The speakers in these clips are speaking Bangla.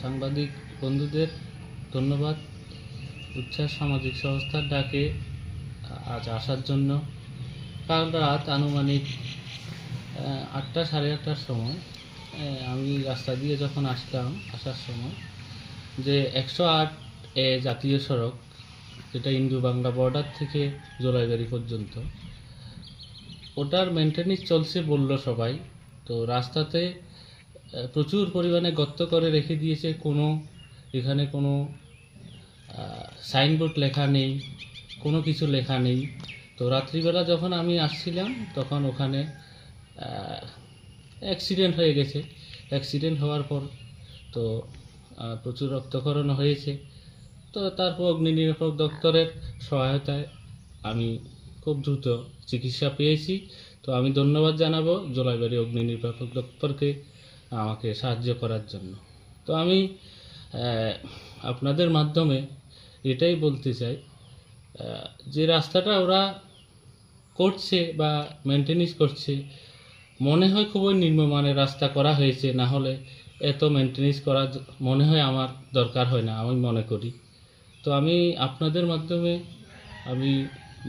সাংবাদিক বন্ধুদের ধন্যবাদ। উচ্ছ্বাস সামাজিক সংস্থার ডাকে আজ আসার জন্য। কাল রাত আনুমানিক আটটা সাড়ে আটটার সময় আমি রাস্তা দিয়ে যখন আসলাম আসার সময়, যে একশো আট এ জাতীয় সড়ক, যেটা ইন্দু বাংলা বর্ডার থেকে জোলাইবাড়ি পর্যন্ত, ওটার মেনটেনেন্স চলছে বলল সবাই। তো রাস্তাতে প্রচুর পরিমাণে গর্ত করে রেখে দিয়েছে। কোনো, এখানে কোনো সাইনবোর্ড লেখা নেই, কোনো কিছু লেখা নেই। তো রাত্রিবেলা যখন আমি আসছিলাম, তখন ওখানে অ্যাক্সিডেন্ট হয়ে গেছে। অ্যাক্সিডেন্ট হওয়ার পর তো প্রচুর রক্তকরণ হয়েছে। তো তারপর অগ্নি নিরাপক দপ্তরের সহায়তায় আমি খুব দ্রুত চিকিৎসা পেয়েছি। তো আমি ধন্যবাদ জানাব জোলাইবাড়ি অগ্নি নির্বাপক দপ্তরকে আমাকে সাহায্য করার জন্য। তো আমি আপনাদের মাধ্যমে এটাই বলতে চাই যে রাস্তাটা ওরা করছে বা মেনটেনেন্স করছে, মনে হয় খুবই নিম্নমানের রাস্তা করা হয়েছে, না হলে এত মেনটেনেন্স করা মনে হয় আমার দরকার হয় না, আমি মনে করি। তো আমি আপনাদের মাধ্যমে, আমি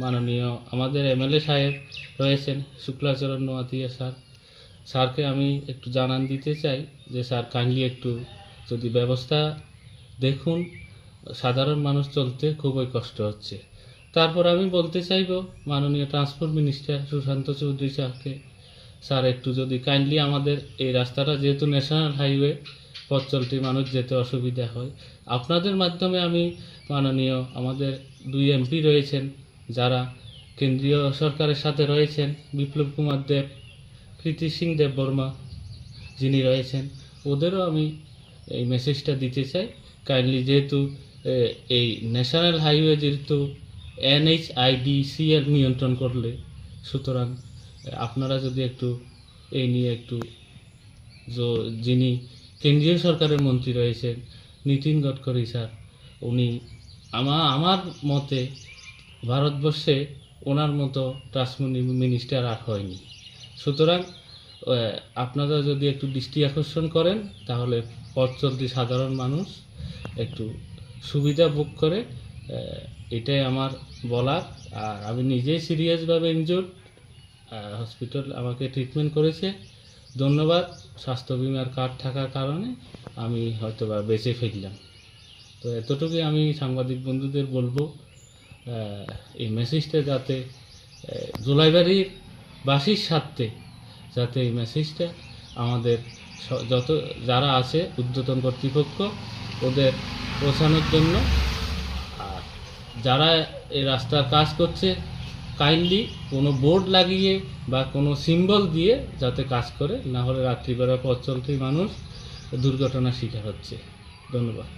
মাননীয়, আমাদের এমএলএ সাহেব রয়েছেন, শুক্লাচরণ নোয়াতিয়া স্যার। স্যারকে আমি একটু জানান দিতে চাই যে স্যার, কাইন্ডলি একটু যদি ব্যবস্থা দেখুন, সাধারণ মানুষ চলতে খুবই কষ্ট হচ্ছে। তারপর আমি বলতে চাইব, মাননীয় ট্রান্সপোর্ট মিনিস্টার সুশান্ত চৌধুরী স্যারকে, স্যার একটু যদি কাইন্ডলি আমাদের এই রাস্তাটা, যেহেতু ন্যাশনাল হাইওয়ে, পথ চলতি মানুষ যেতে অসুবিধা হয়, আপনাদের মাধ্যমে আমি মাননীয় আমাদের দুই এমপি রয়েছেন, যারা কেন্দ্রীয় সরকারের সাথে রয়েছেন, বিপ্লব কুমার দেব প্রীতি সিং দেব বর্মা যিনি রয়েছেন, ওদেরও আমি এই মেসেজটা দিতে চাই। কাইন্ডলি যেহেতু এই ন্যাশনাল হাইওয়ে যেহেতু এনএইচআইডিসিএল নিয়ন্ত্রণ করলে, সুতরাং আপনারা যদি একটু এই নিয়ে একটু যিনি কেন্দ্রীয় সরকারের মন্ত্রী রয়েছেন, নীতিন গডকরি স্যার, উনি আমার আমার মতে ভারতবর্ষে ওনার মতো ট্রান্সপোর্ট মিনিস্টার আর হয়নি। সুতরাং আপনারা যদি একটু দৃষ্টি আকর্ষণ করেন তাহলে পথ চলতি সাধারণ মানুষ একটু সুবিধা ভোগ করে এটাই আমার বলার। আর আমি নিজেই সিরিয়াসভাবে ইনজোর্ড হসপিটাল আমাকে ট্রিটমেন্ট করেছে। ধন্যবাদ স্বাস্থ্য বিমার কার্ড থাকার কারণে আমি হয়তো বা বেঁচে ফিরলাম। তো এতটুকুই আমি সাংবাদিক বন্ধুদের বলব এই মেসেজটা যাতে আহ, জোলাইবাড়ির বাসির স্বার্থে যাতে এই মেসেজটা আমাদের যত যারা আছে ঊর্ধ্বতন কর্তৃপক্ষ, ওদের পৌঁছানোর জন্য। আর যারা এই রাস্তার কাজ করছে কাইন্ডলি কোনো বোর্ড লাগিয়ে বা কোনো সিম্বল দিয়ে যাতে কাজ করে, না হলে রাত্রিবেলা পথ চলতি মানুষ দুর্ঘটনার শিকার হচ্ছে। ধন্যবাদ।